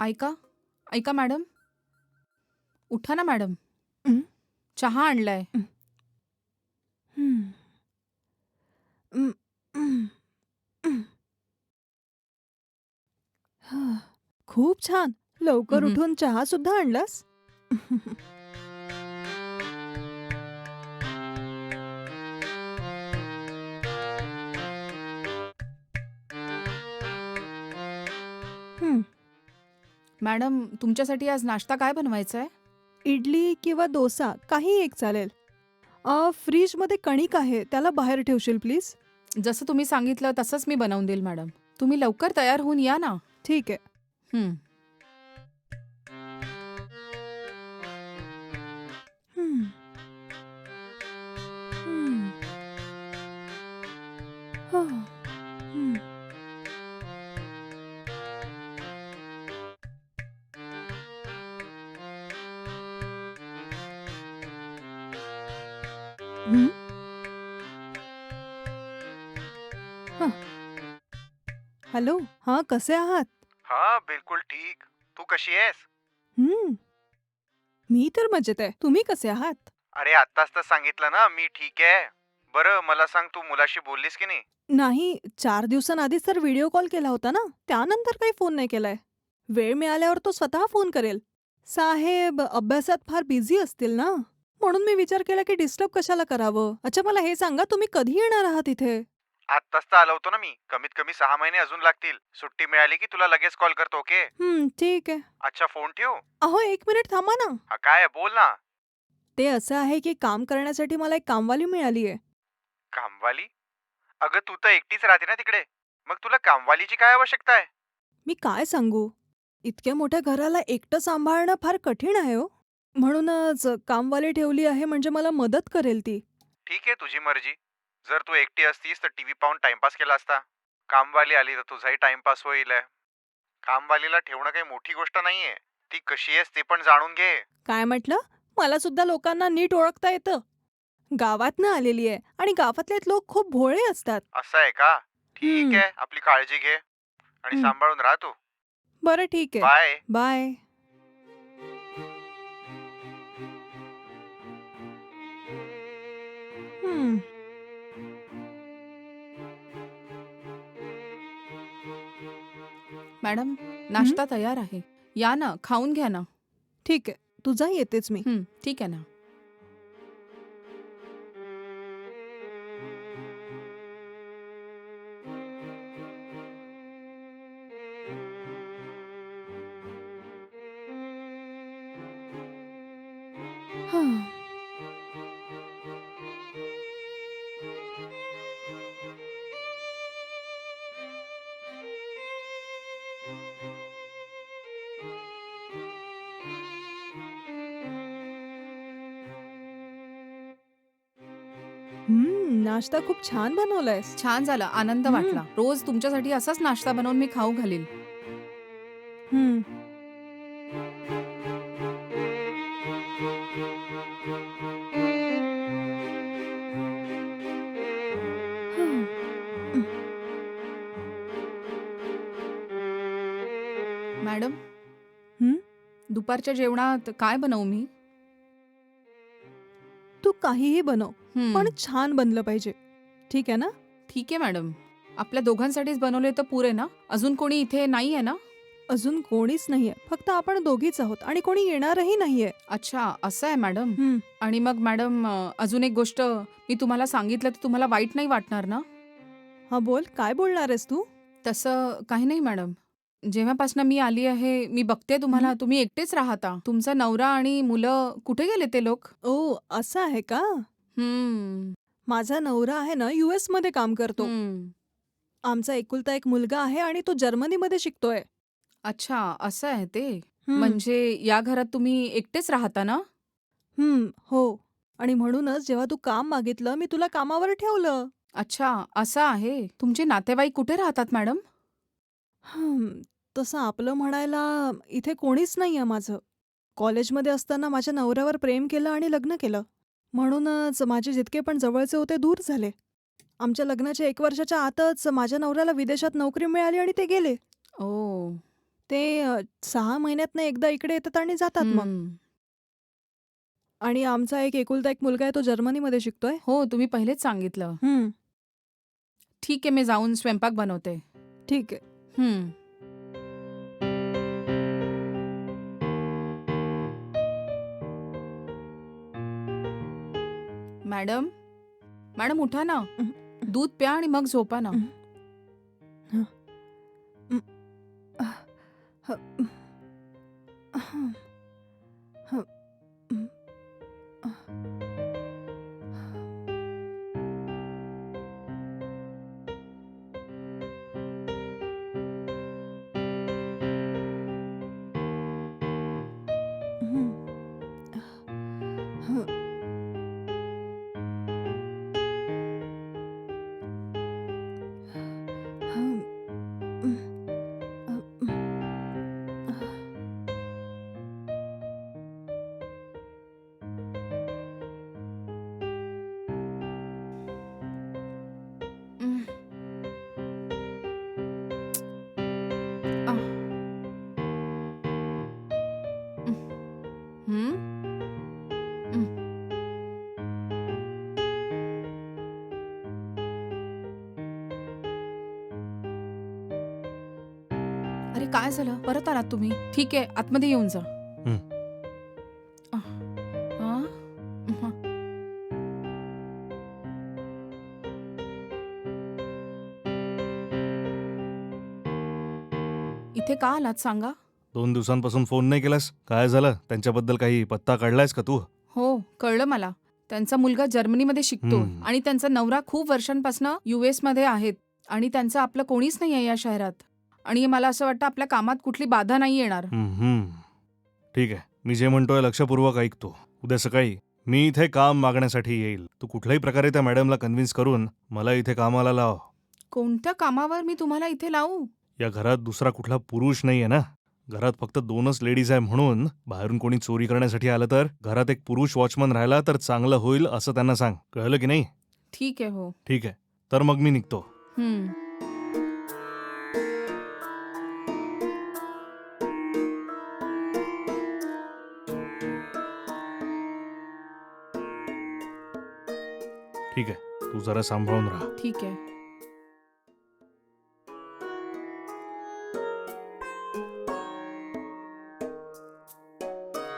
ऐका ऐका मॅडम उठा ना मॅडम हं? चहा आणलाय हं. हं, हं, हं. हा, खूप छान लवकर. उठून चहा सुद्धा आणलास मॅडम तुमच्यासाठी आज नाश्ता काय बनवायचा आहे इडली किंवा डोसा काही एक चालेल. अ, फ्रीजमध्ये कणिक आहे त्याला बाहेर ठेवशील प्लीज? जसं तुम्ही सांगितलं तसंच मी बनवून देईल मॅडम. तुम्ही लवकर तयार होऊन या ना. ठीक आहे. हं. हा. हॅलो हा कसे आहात? हा बिलकुल ठीक. तू कशी आहेस? हं. मी तर मजेत आहे. तुम्ही कसे आहात? अरे आत्ताच तर सांगितलं ना मी ठीक आहे. बरं मला सांग तू मुलाशी बोललीस की नाही? नाही चार दिवसांआधीच तर व्हिडिओ कॉल केला होता ना? त्यानंतर काही फोन नाही केलाय. वेळ मिळाल्यावर तो स्वतः फोन करेल. साहेब अभ्यासात फार बिझी असतील ना? म्हणून मी विचार केला की डिस्टर्ब कशाला करावं? अच्छा मला हे सांगा तुम्ही कधी येणार आहात इथे? आत्ताच तर आलो होतो ना मी. कमीत कमी सहा महिने अजून लागतील. सुट्टी मिळाली की तुला लगेच कॉल करतो ओके? हं, ठीक आहे. अच्छा फोन ठेवू? अहो एक मिनिट थांबा ना. हा काय आहे? बोल ना. ते असं आहे की काम करण्यासाठी मला एक कामवाली मिळाली आहे कामवाली? अगं तू तर एकटीच राहते ना तिकडे. मग तुला कामवालीची काय आवश्यकता आहे? मी काय सांगू? इतक्या मोठ्या घराला एकटं सांभाळणं फार कठीण आहे हो. म्हणूनच कामवाली ठेवली आहे म्हणजे मला मदत करेल ती. ठीक आहे तुझी मर्जी. जर तू एकटी असतीस तर टीव्ही पाहून टाइमपास केला असता. कामवाली आली तर तुझाही टाइमपास होईल. कामवालीला ठेवणं काही मोठी गोष्ट नाहीये. ती कशी आहेस ते पण जाणून घे. काय म्हटलं? मला सुद्धा लोकांना नीट ओळखता येतं. गावातनं आलेली आहे आणि गावातले लोक खूप भोळे असतात. असं आहे का? ठीक. आहे आपली काळजी घे. आणि. सांभाळून राहा तू. बरं ठीक आहे. बाय बाय मॅडम नाश्ता तयार आहे. या ना खाऊन घ्या ना. ठीक आहे. तुझा येतेच मी. हं, ठीक आहे ना. हा. नाश्ता खूप छान बनवलायस छान झालं आनंद. वाटला रोज तुमच्यासाठी असाच नाश्ता बनवून मी खाऊ घालील हम्म हं. मॅडम हं? दुपारच्या जेवणात काय बनवू मी काहीही बनव पण छान बनलं पाहिजे. ठीक आहे ना? ठीक आहे मॅडम. आपल्या दोघांसाठीच बनवले तर पुरे ना? अजून कोणी इथे नाही आहे ना? अजून कोणीच नाहीये. फक्त आपण दोघीच आहोत आणि कोणी येणारही नाहीये. अच्छा असं आहे मॅडम. हं. आणि मग मॅडम अ, अजून एक गोष्ट मी तुम्हाला सांगितलं तर तुम्हाला वाईट नाही वाटणार ना? हा बोल. काय बोलणार आहेस तू? तसं काही नाही मॅडम. जेव्हापासनं मी आली आहे मी बघते तुम्हाला हं. तुम्ही एकटेच राहता. तुमचा नवरा आणि मुलं कुठे गेले ते लोक? ओ असं आहे का? हम्म, माझा नवरा आहे ना युएसमध्ये काम करतो. हम्म. आमचा एकुलता एक मुलगा आहे आणि तो जर्मनीमध्ये शिकतोय. अच्छा असं आहे ते. हं. म्हणजे या घरात तुम्ही एकटेच राहता ना? हं, हो. आणि म्हणूनच जेव्हा तू काम मागितलं मी तुला कामावर ठेवलं. अच्छा असं आहे. तुमचे नातेवाईक कुठे राहतात मॅडम? हं, तसं आपलं म्हणायला इथे कोणीच नाहीये माझं. कॉलेजमध्ये असताना माझ्या नवऱ्यावर प्रेम केलं आणि लग्न केलं. म्हणूनच माझे जितके पण जवळचे होते दूर झाले. आमच्या लग्नाच्या एक वर्षाच्या आतच माझ्या नवऱ्याला विदेशात नोकरी मिळाली आणि ते गेले. ओ. ते अ, सहा महिन्यातनं एकदा इकडे येतात आणि जातात मग. आणि आमचा एक एकुलता एक मुलगा आहे तो जर्मनीमध्ये शिकतोय. हो तुम्ही पहिलेच सांगितलं. ठीक आहे मी जाऊन स्वयंपाक बनवते. ठीक आहे. मॅडम मॅडम उठा ना. हं. दूध प्या आणि मग झोपा ना. हं. ह, ह, ह, हम्म. अरे काय झालं परत आलात तुम्ही ठीक आहे आतमध्ये येऊन जा हं. आह. आह. हं. इथे का आलात सांगा दोन दिवसांपासून फोन नाही केलास? काय झालं? त्यांच्याबद्दल काही पत्ता काढलायस का तू? हो कळलं मला. त्यांचा मुलगा जर्मनीमध्ये शिकतो हम्म. आणि त्यांचा नवरा खूप वर्षांपासून युएसमध्ये आहेत आणि त्यांचं आपलं कोणीच नाही आहे या शहरात. आणि मला असं वाटतं आपल्या कामात कुठली बाधा नाही येणार. हम्म. ठीक आहे. मी जे म्हणतोय लक्षपूर्वक ऐकतो. उद्या सकाळी मी इथे काम मागण्यासाठी येईल. तू कुठल्याही प्रकारे त्या मॅडमला कन्व्हिन्स करून मला इथे कामाला लाव. कोणत्या कामावर मी तुम्हाला इथे लावू? या घरात दुसरा कुठला पुरुष नाहीये ना? घरात फक्त दोनच लेडीज आहे म्हणून बाहेरून कोणी चोरी करण्यासाठी आलं तर? घरात एक पुरुष वॉचमन राहिला तर चांगलं होईल असं त्यांना सांग. कळलं की नाही? ठीक आहे हो. ठीक आहे. तर मग मी निघतो. हम्म. ठीक आहे. तू जरा सांभाळून राहा. ठीक आहे.